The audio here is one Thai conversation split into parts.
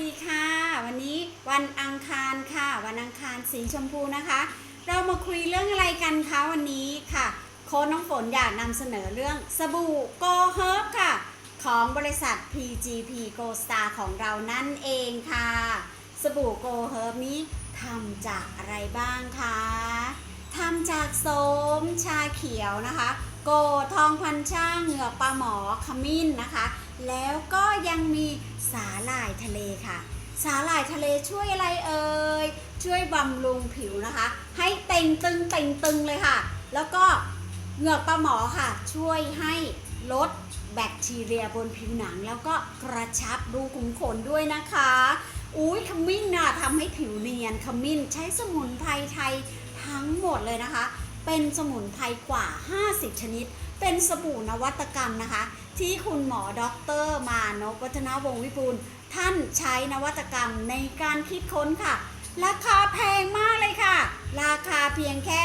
ดีค่ะ วันนี้วันอังคารค่ะ วันอังคารสีชมพูนะคะ เรามาคุยเรื่องอะไรกันคะวันนี้ค่ะโค้ชน้องฝนอยากนำเสนอเรื่องสบู่โกเฮิร์บค่ะ ของบริษัท PGP Go Star ของเรานั่นเองค่ะ สบู่โกเฮิร์บนี้ทำจากอะไรบ้างคะทำจากโสมชาเขียวนะคะ โกทองพันช่างเหงือกปลาหมอขมิ้นนะคะ แล้วก็ยังมีสาหร่ายทะเลค่ะ สาหร่ายทะเลช่วยอะไรเอ่ยช่วยบำรุงผิวนะคะ ให้เต่งตึงเต่งตึงเลยค่ะ แล้วก็เหงือกปลาหมอค่ะ ช่วยให้ลดแบคทีเรียบนผิวหนัง แล้วก็กระชับรูขุมขนด้วยนะคะอุ้ยขมิ้นน่ะทำให้ผิวเนียนขมิ้นใช้สมุนไพรไทยทั้งหมดเลยนะคะ เป็นสมุนไพรกว่า 50 ชนิด เป็นสบู่นวัตกรรมนะคะ ที่คุณหมอด็อกเตอร์มานพวัฒนาวงวิบูลท่านใช้นวัตกรรมในการคิดค้นค่ะ ราคาแพงมากเลยค่ะ ราคาเพียงแค่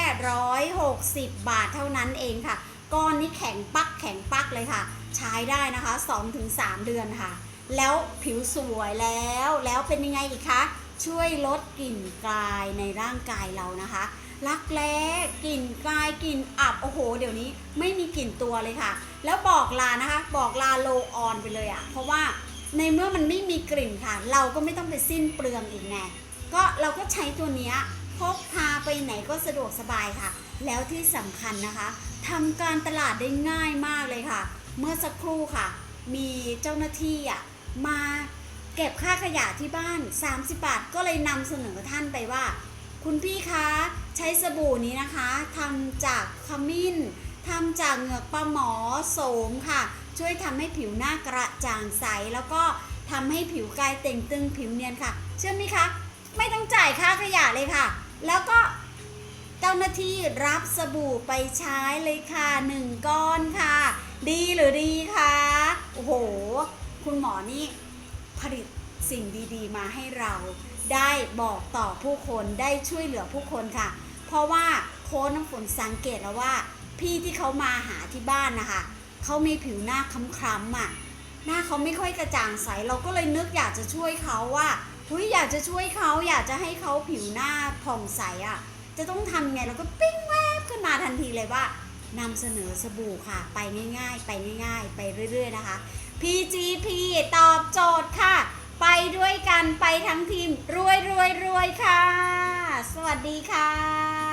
160 บาทเท่านั้นเองค่ะ ก้อนนี้แข็งปักแข็งปักเลยค่ะ ใช้ได้นะคะ 2-3 เดือนค่ะ แล้วผิวสวยแล้ว แล้วเป็นยังไงอีกคะ ช่วยลดกลิ่นกายในร่างกายเรานะคะ รักแร้กลิ่นกายกลิ่นอับโอ้โห เดี๋ยวนี้ไม่มีกลิ่นตัวเลยค่ะ แล้วบอกลานะคะ บอกลาโลออนไปเลยอะ่ะ เพราะว่าในเมื่อมันไม่มีกลิ่นค่ะ เราก็ไม่ต้องไปสิ้นเปลืองอีกไงก็เราก็ใช้ตัวเนี้ยพกพาไปไหนก็สะดวกสบายค่ะ แล้วที่สำคัญนะคะทำการตลาดได้ง่ายมากเลยค่ะ เมื่อสักครู่ค่ะ มีเจ้าหน้าที่อะมาเก็บค่าขยะที่บ้าน 30 บาทก็เลยนำเสนอท่านไปว่า คุณพี่คะใช้สบู่นี้นะคะทำจากขมิ้นทำจากเหงือกปลาหมอโสมค่ะ ช่วยทำให้ผิวหน้ากระจ่างใส แล้วก็ทำให้ผิวกายเต่งตึงผิวเนียนค่ะ เชื่อไหมคะ ไม่ต้องจ่ายค่าขยะเลยค่ะ แล้วก็เจ้าหน้าที่รับสบู่ไปใช้เลยค่ะหนึ่งก้อนค่ะ ดีหรือดีคะโอ้โห คุณหมอนี่ผลิต สิ่งดีๆ มาให้เราได้บอกต่อผู้คนได้ช่วยเหลือผู้คนค่ะ เพราะว่าโค้ชน้ำฝนสังเกตแล้วว่า พี่ที่เขามาหาที่บ้านนะคะเขามีผิวหน้าคล้ำๆอะหน้าเขาไม่ค่อยกระจ่างใสเราก็เลยนึกอยากจะช่วยเขาว่าเฮ้ยอยากจะช่วยเขาอยากจะให้เขาผิวหน้าผ่องใสอะ จะต้องทำไงเราก็ปิ้งแวบขึ้นมาทันทีเลยว่านำเสนอสบู่ค่ะ ไปง่าย ๆ ไปง่าย ๆ ไปเรื่อย ๆ นะคะ PGP ตอบโจทย์ค่ะ ไปด้วยกันไปทั้งทีมรวยรวยรวยค่ะ สวัสดีค่ะ